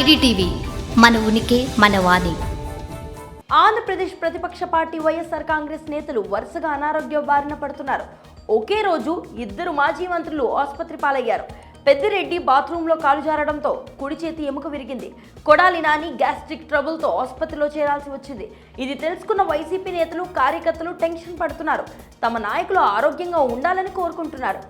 IDTV మన ఉనికి మన వాణి. ఆంధ్రప్రదేశ్ ప్రతిపక్ష పార్టీ వైఎస్ఆర్ కాంగ్రెస్ నేతలు వరుసగా అనారోగ్య బారిన పడుతున్నారు. ఒకే రోజు ఇద్దరు మాజీ మంత్రులు ఆసుపత్రి పాలయ్యారు. పెద్దిరెడ్డి బాత్రూంలో కాలు జారడంతో కుడి చేతి ఎముక విరిగింది. కొడాలి నాని గ్యాస్ట్రిక్ ట్రబుల్తో ఆసుపత్రిలో చేరాల్సి వచ్చింది. ఇది తెలుసుకున్న వైసీపీ నేతలు కార్యకర్తలు టెన్షన్ పడుతున్నారు. తమ నాయకులు ఆరోగ్యంగా ఉండాలని కోరుకుంటున్నారు.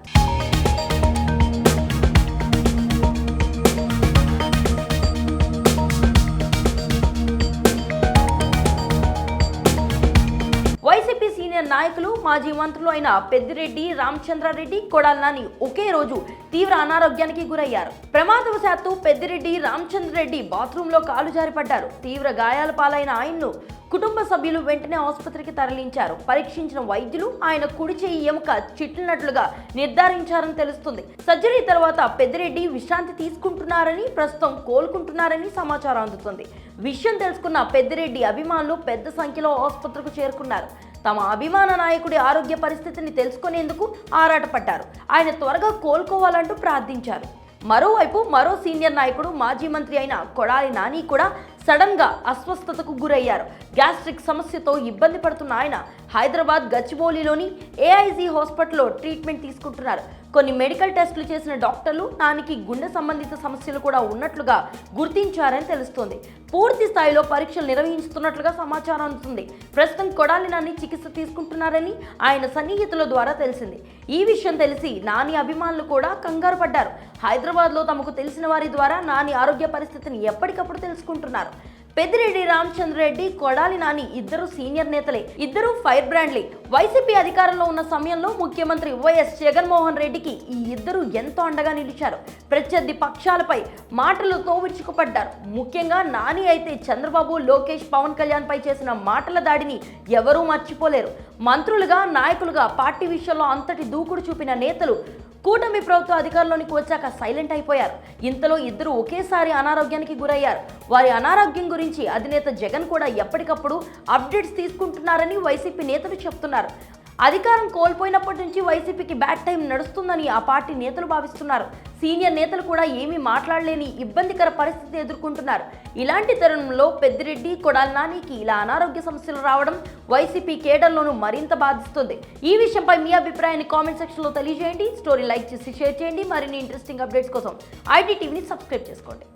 సీనియర్ నాయకులు మాజీ మంత్రులు అయిన పెద్దిరెడ్డి రామచంద్రారెడ్డి కొడాలి నాని ఒకే రోజు తీవ్ర అనారోగ్యానికి గురయ్యారు. ప్రమాదవశాత్తు పెద్దిరెడ్డి రామచంద్రరెడ్డి బాత్రూంలో కాలు జారిపడ్డారు. తీవ్ర గాయాల పాలైన ఆయన్ను కుటుంబ సభ్యులు వెంటనే ఆసుపత్రికి తరలించారు. పరీక్షించిన వైద్యులు ఆయన కుడి చేయి ఎముక చిట్లినట్లుగా నిర్ధారించారని తెలుస్తుంది. సర్జరీ తర్వాత పెద్దిరెడ్డి విశ్రాంతి తీసుకుంటున్నారని ప్రస్తుతం కోలుకుంటున్నారని సమాచారం అందుతుంది. విషయం తెలుసుకున్న పెద్దిరెడ్డి అభిమానులు పెద్ద సంఖ్యలో ఆసుపత్రికి చేరుకున్నారు. తమ అభిమాన నాయకుడి ఆరోగ్య పరిస్థితిని తెలుసుకునేందుకు ఆరాటపడ్డారు. ఆయన త్వరగా కోలుకోవాలంటూ ప్రార్థించారు. మరోవైపు మరో సీనియర్ నాయకుడు మాజీ మంత్రి అయిన కొడాలి నాని కూడా సడన్గా అస్వస్థతకు గురయ్యారు. గ్యాస్ట్రిక్ సమస్యతో ఇబ్బంది పడుతున్న ఆయన హైదరాబాద్ గచ్చిబౌలిలోని ఏఐజీ హాస్పిటల్లో ట్రీట్మెంట్ తీసుకుంటున్నారు. కొన్ని మెడికల్ టెస్టులు చేసిన డాక్టర్లు నానికి గుండె సంబంధిత సమస్యలు కూడా ఉన్నట్లుగా గుర్తించారని తెలుస్తోంది. పూర్తి స్థాయిలో పరీక్షలు నిర్వహిస్తున్నట్లుగా సమాచారం అందుతుంది. ప్రస్తుతం కొడాలి నాని చికిత్స తీసుకుంటున్నారని ఆయన సన్నిహితుల ద్వారా తెలిసింది. ఈ విషయం తెలిసి నాని అభిమానులు కూడా కంగారు పడ్డారు. హైదరాబాద్లో తమకు తెలిసిన వారి ద్వారా నాని ఆరోగ్య పరిస్థితిని ఎప్పటికప్పుడు తెలుసుకుంటున్నారు. పెద్దిరెడ్డి రామచంద్రరెడ్డి కొడాలి నాని ఇద్దరు సీనియర్ నేతలే. ఇద్దరు ఫైర్ బ్రాండ్లే. వైసీపీ అధికారంలో ఉన్న సమయంలో ముఖ్యమంత్రి వైఎస్ జగన్మోహన్ రెడ్డికి ఈ ఇద్దరు ఎంతో అండగా నిలిచారు. ప్రత్యర్థి పక్షాలపై మాటలు విరుచుకుపడ్డారు ముఖ్యంగా నాని అయితే చంద్రబాబు లోకేష్ పవన్ కళ్యాణ్ పై చేసిన మాటల దాడిని ఎవరూ మర్చిపోలేరు. మంత్రులుగా నాయకులుగా పార్టీ విషయంలో అంతటి దూకుడు చూపిన నేతలు కూటమి ప్రభుత్వ అధికారంలోనికి వచ్చాక సైలెంట్ అయిపోయారు. ఇంతలో ఇద్దరు ఒకేసారి అనారోగ్యానికి గురయ్యారు. వారి అనారోగ్యం గురించి అధినేత జగన్ కూడా ఎప్పటికప్పుడు అప్డేట్స్ తీసుకుంటున్నారని వైసీపీ నేతలు చెప్తున్నారు. అధికారం కోల్పోయినప్పటి నుంచి వైసీపీకి బ్యాడ్ టైం నడుస్తుందని ఆ పార్టీ నేతలు భావిస్తున్నారు. సీనియర్ నేతలు కూడా ఏమీ మాట్లాడలేని ఇబ్బందికర పరిస్థితి ఎదుర్కొంటున్నారు. ఇలాంటి తరుణంలో పెద్దిరెడ్డి కొడాల నానికి ఇలా అనారోగ్య సమస్యలు రావడం వైసీపీ కేడర్లోనూ మరింత బాధిస్తుంది. ఈ విషయంపై మీ అభిప్రాయాన్ని కామెంట్ సెక్షన్లో తెలియజేయండి. స్టోరీ లైక్ చేసి షేర్ చేయండి. మరిన్ని ఇంట్రెస్టింగ్ అప్డేట్స్ కోసం ఐటీ టీవీని సబ్స్క్రైబ్ చేసుకోండి.